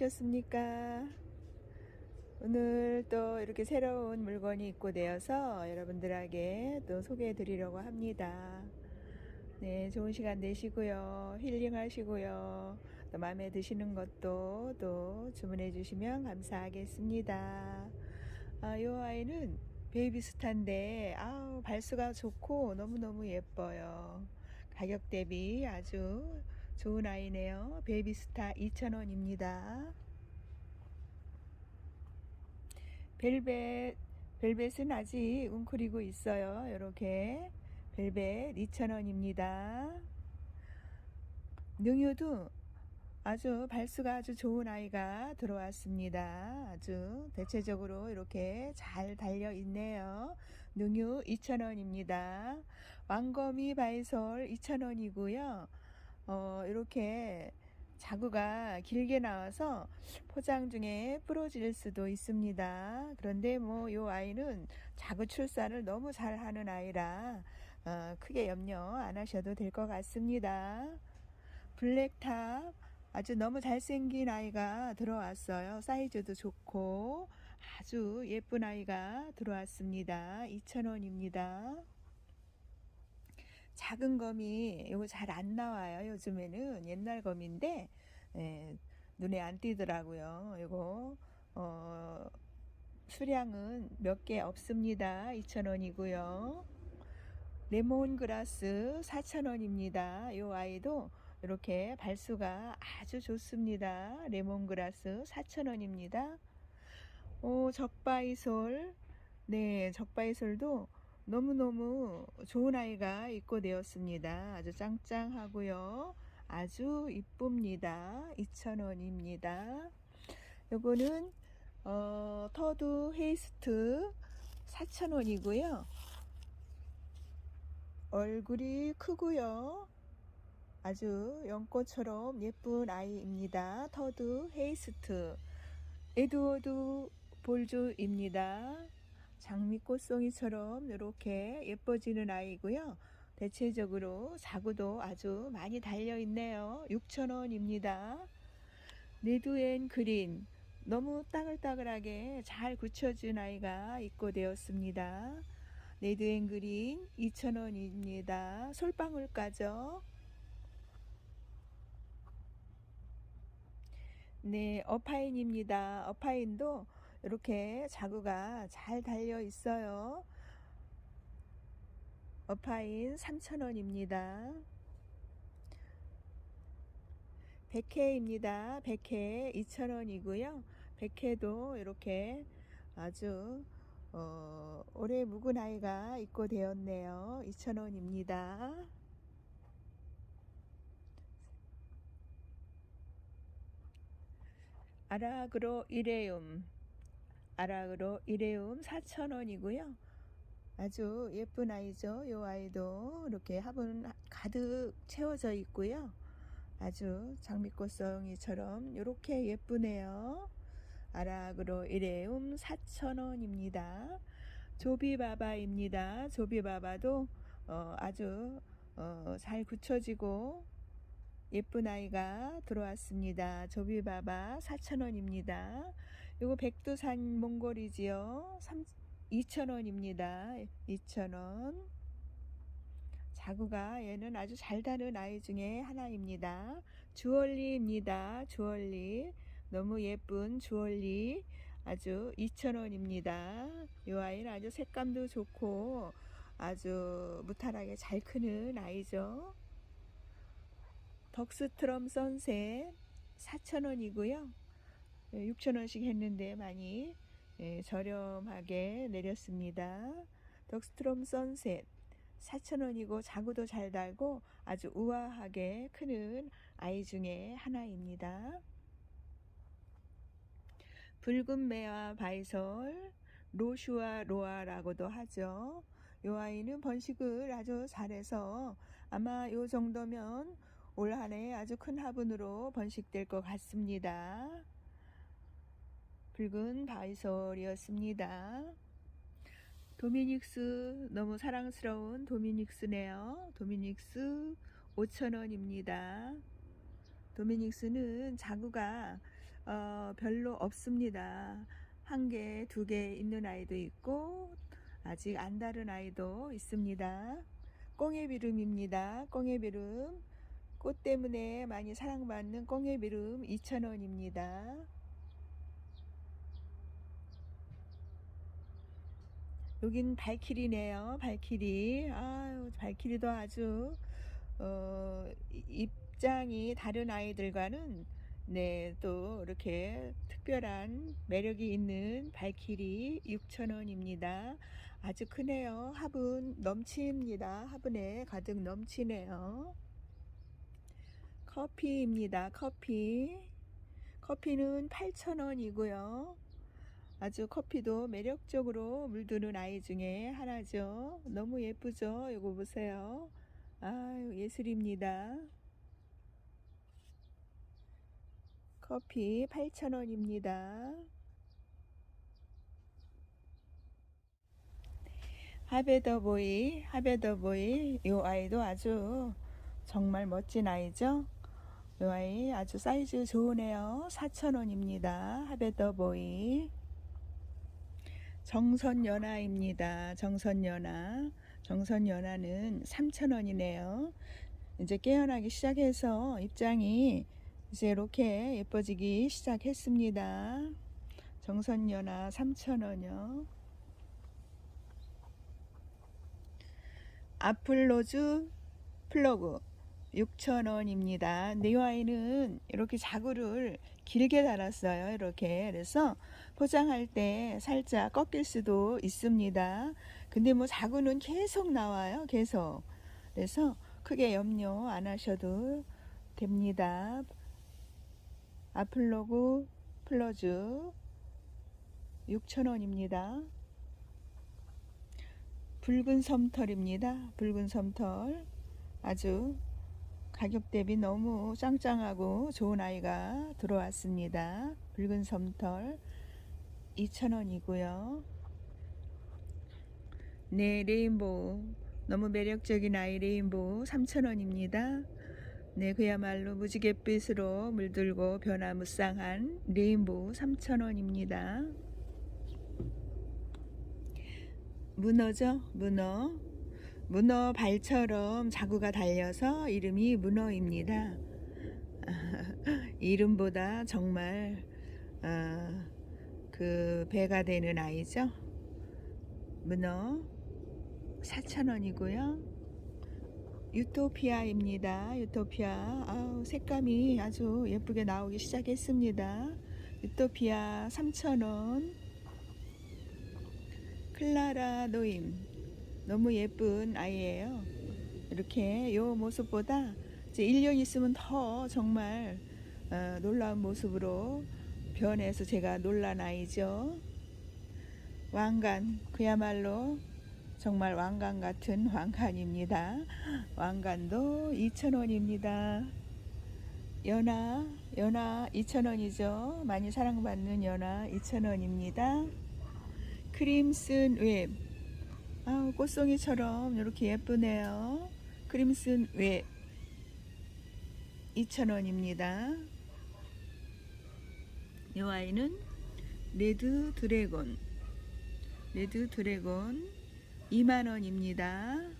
안녕하셨습니까? 오늘 또 이렇게 새로운 물건이 입고되어서 여러분들에게 또 소개해 드리려고 합니다. 네, 좋은 시간 되시고요. 힐링 하시고요. 또 마음에 드시는 것도 또 주문해 주시면 감사하겠습니다. 아, 요 아이는 베이비스타인데, 아우, 발수가 좋고 너무너무 예뻐요. 가격 대비 아주 좋은 아이네요. 베이비스타 2,000원입니다. 벨벳, 벨벳은 아직 웅크리고 있어요. 이렇게 벨벳 2,000원입니다. 능유도 아주 발수가 아주 좋은 아이가 들어왔습니다. 아주 대체적으로 이렇게 잘 달려 있네요. 능유 2,000원입니다. 왕거미 바이솔 2,000원이고요. 어, 이렇게 자구가 길게 나와서 포장 중에 부러질 수도 있습니다. 그런데 뭐 요 아이는 자구 출산을 너무 잘 하는 아이라 어, 크게 염려 안 하셔도 될 것 같습니다. 블랙탑 아주 너무 잘생긴 아이가 들어왔어요. 사이즈도 좋고 아주 예쁜 아이가 들어왔습니다. 2,000원입니다. 작은 거미 이거 잘 안 나와요. 요즘에는 옛날 거미인데 예, 눈에 안 띄더라고요. 이거 어, 수량은 몇 개 없습니다. 2,000원이고요. 레몬그라스 4,000원입니다. 이 아이도 이렇게 발수가 아주 좋습니다. 레몬그라스 4,000원입니다. 오, 적바이솔. 네, 적바이솔도 너무너무 좋은 아이가 입고 되었습니다. 아주 짱짱하고요. 아주 이쁩니다. 2,000원입니다. 요거는 어, 터드 헤이스트 4,000원이고요. 얼굴이 크고요. 아주 연꽃처럼 예쁜 아이입니다. 터드 헤이스트 에드워드 볼주입니다. 장미꽃송이처럼 이렇게 예뻐지는 아이고요. 대체적으로 자구도 아주 많이 달려 있네요. 6,000원입니다. 레드앤 그린 너무 따글따글하게 잘 굳혀준 아이가 입고 되었습니다. 레드앤 그린 2,000원입니다. 솔방울까죠. 네, 어파인입니다. 어파인도 이렇게 자구가 잘 달려 있어요. 어파인 3,000원입니다. 백회입니다. 백회 2,000원이고요. 백회도 이렇게 아주 어, 오래 묵은 아이가 입고 되었네요. 2,000원입니다. 아라그로 이레움 아라그로 이레움 4,000원이고요. 아주 예쁜 아이죠. 요 아이도 이렇게 화분 가득 채워져 있고요. 아주 장미꽃송이처럼 이렇게 예쁘네요. 아라그로 이레움 4,000원입니다. 조비바바입니다. 조비바바도 어, 아주 어, 잘 굳혀지고 예쁜 아이가 들어왔습니다. 조비바바 4,000원입니다. 요거 백두산 몽골이지요. 2,000원입니다. 2,000원. 자구가 얘는 아주 잘 다는 아이 중에 하나입니다. 주얼리입니다. 주얼리. 너무 예쁜 주얼리. 아주 2,000원입니다. 이 아이는 아주 색감도 좋고 아주 무탈하게 잘 크는 아이죠. 덕스트럼 선셋 4,000원이고요. 6,000원씩 했는데 많이 예, 저렴하게 내렸습니다. 덕스트럼 선셋 4,000원이고 자구도 잘 달고 아주 우아하게 크는 아이 중에 하나입니다. 붉은 매와 바이솔 로슈아 로아라고도 하죠. 이 아이는 번식을 아주 잘해서 아마 이 정도면 올 한해 아주 큰 화분으로 번식될 것 같습니다. 붉은 바이솔이었습니다. 도미닉스 너무 사랑스러운 도미닉스네요. 도미닉스 5,000원입니다. 도미닉스는 자구가 어, 별로 없습니다. 한 개, 두 개 있는 아이도 있고 아직 안 다른 아이도 있습니다. 꽁해비름입니다. 꽁해비름 꽃 때문에 많이 사랑받는 꽁해비름 2,000원입니다. 여긴 발키리네요. 발키리. 아유, 발키리도 아주 어, 입장이 다른 아이들과는 네, 또 이렇게 특별한 매력이 있는 발키리 6,000원입니다. 아주 크네요. 화분 넘칩니다. 화분에 가득 넘치네요. 커피입니다. 커피. 커피는 8,000원이고요. 아주 커피도 매력적으로 물드는 아이 중에 하나죠. 너무 예쁘죠? 이거 보세요. 아유, 예술입니다. 커피 8,000원입니다. 하베더보이, 하베더보이, 이 아이도 아주 정말 멋진 아이죠? 이 아이 아주 사이즈 좋으네요. 4,000원입니다. 하베더보이. 정선연아입니다. 정선연아. 정선연아는 3,000원이네요. 이제 깨어나기 시작해서 입장이 이제 이렇게 예뻐지기 시작했습니다. 정선연아 3,000원이요. 아플로즈 플러그 6,000원입니다. 네 와인은 이렇게 자구를 길게 달았어요. 이렇게. 그래서 포장할 때 살짝 꺾일 수도 있습니다. 근데 뭐 자구는 계속 나와요. 계속. 그래서 크게 염려 안 하셔도 됩니다. 아플로그 플러즈 6,000원입니다. 붉은 섬털입니다. 붉은 섬털 아주 가격 대비 너무 짱짱하고 좋은 아이가 들어왔습니다. 붉은 섬털 2,000원이고요. 네, 레인보우 너무 매력적인 아이 레인보우 3,000원입니다. 네, 그야말로 무지갯빛으로 물들고 변화무쌍한 레인보우 3,000원입니다. 문어죠, 문어. 문어 발처럼 자구가 달려서 이름이 문어입니다. 이름보다 정말 어, 그 배가 되는 아이죠. 문어 4,000원이고요. 유토피아입니다. 유토피아. 아우, 색감이 아주 예쁘게 나오기 시작했습니다. 유토피아 3,000원. 클라라 노임. 너무 예쁜 아이예요. 이렇게 요 모습보다 이제 1년 있으면 더 정말 어, 놀라운 모습으로 변해서 제가 놀란 아이죠. 왕관 그야말로 정말 왕관 같은 왕관입니다. 왕관도 2,000원입니다. 연화 연화 2,000원이죠. 많이 사랑받는 연화 2,000원입니다. 크림슨 웹 아우 꽃송이처럼 이렇게 예쁘네요. 크림슨 웹 2,000원입니다. 이 아이는 레드 드래곤 레드 드래곤 2만원입니다.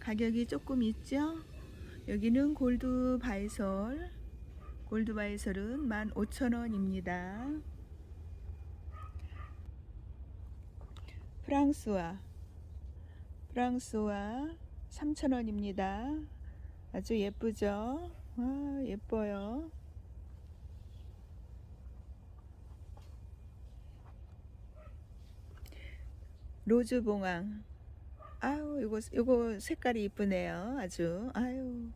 가격이 조금 있죠? 여기는 골드 바이솔 골드 바이솔은 15,000원입니다. 프랑스와 프랑스와 3,000원입니다. 아주 예쁘죠? 와, 예뻐요. 로즈봉황. 아유, 이거, 이거 색깔이 이쁘네요. 아주. 아유,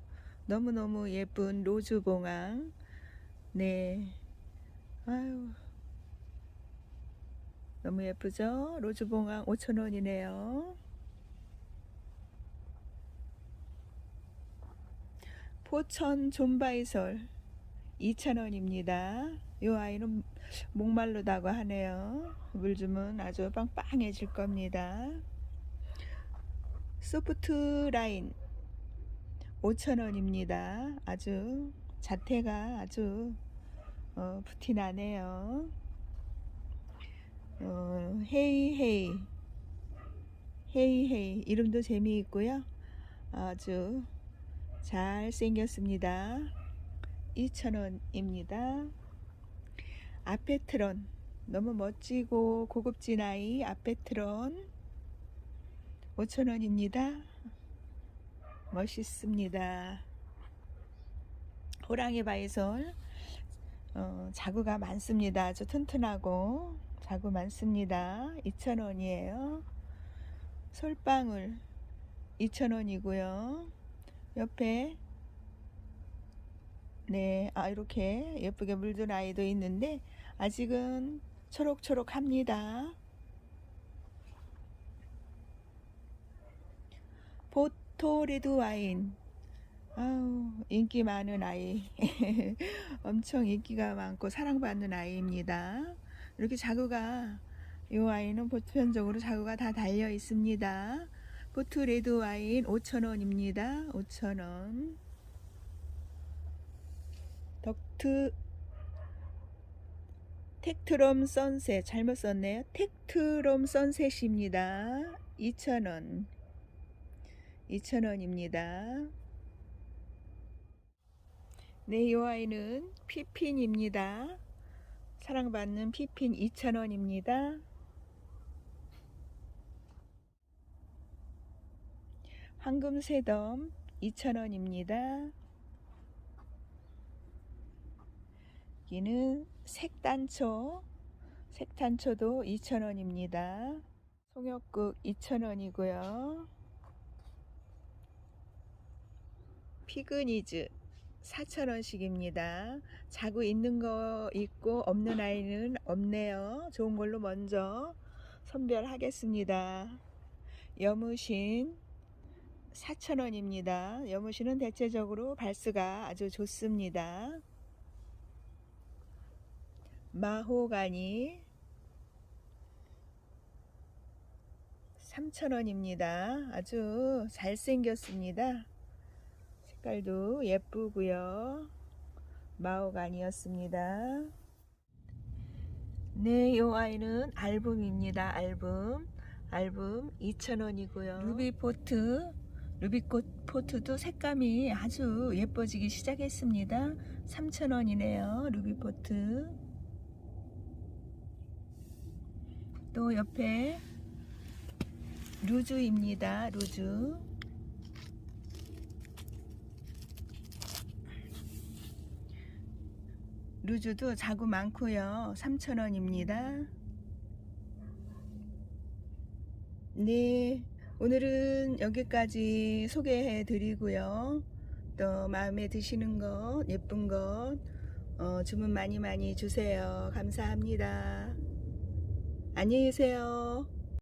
너무너무 예쁜 로즈봉황. 네. 아유. 너무 예쁘죠? 로즈봉황 5,000원이네요. 포천 존바이솔 2,000원입니다. 이 아이는 목말르다고 하네요. 물 주면 아주 빵빵해질 겁니다. 소프트 라인 5,000원입니다. 아주 자태가 아주 어, 부티나네요. 어, 헤이 헤이 헤이 헤이 이름도 재미있고요. 아주 잘 생겼습니다. 2,000원입니다. 아페트론 너무 멋지고 고급진 아이 아페트론 5,000원입니다. 멋있습니다. 호랑이 바이솔 어, 자구가 많습니다. 아주 튼튼하고 자구 많습니다. 2,000원이에요. 솔방울 2,000원이고요. 옆에 네, 아 이렇게 예쁘게 물든 아이도 있는데 아직은 초록초록 합니다. 보토 레드 와인 아우 인기 많은 아이 엄청 인기가 많고 사랑받는 아이입니다. 이렇게 자구가 이 아이는 보편적으로 자구가 다 달려 있습니다. 보트 레드 와인 5,000원입니다. 5,000원. 덕트 텍트롬 선셋 잘못 썼네요. 텍트롬 선셋입니다. 2,000원. 2,000원입니다. 네, 이 아이는 피핀입니다. 사랑받는 피핀 2,000원입니다. 황금새덤 2,000원입니다. 여기는 색단초, 색단초도 2,000원입니다. 송역국 2,000원이고요. 피그니즈 4,000원씩입니다. 자구 있는 거 있고 없는 아이는 없네요. 좋은 걸로 먼저 선별하겠습니다. 여무신 4,000원입니다. 여무신은 대체적으로 발수가 아주 좋습니다. 마호가니 3,000원입니다. 아주 잘생겼습니다. 색깔도 예쁘고요. 마호가니였습니다. 네, 이 아이는 알붐입니다. 알붐. 알붐 2,000원이고요. 루비포트, 루비꽃 포트도 색감이 아주 예뻐지기 시작했습니다. 3,000원이네요. 루비포트. 또 옆에 루즈입니다. 루즈. 루즈도 자구 많고요. 3,000원입니다. 네, 오늘은 여기까지 소개해 드리고요. 또 마음에 드시는 것, 예쁜 것 어, 주문 많이 많이 주세요. 감사합니다. 안녕히 계세요.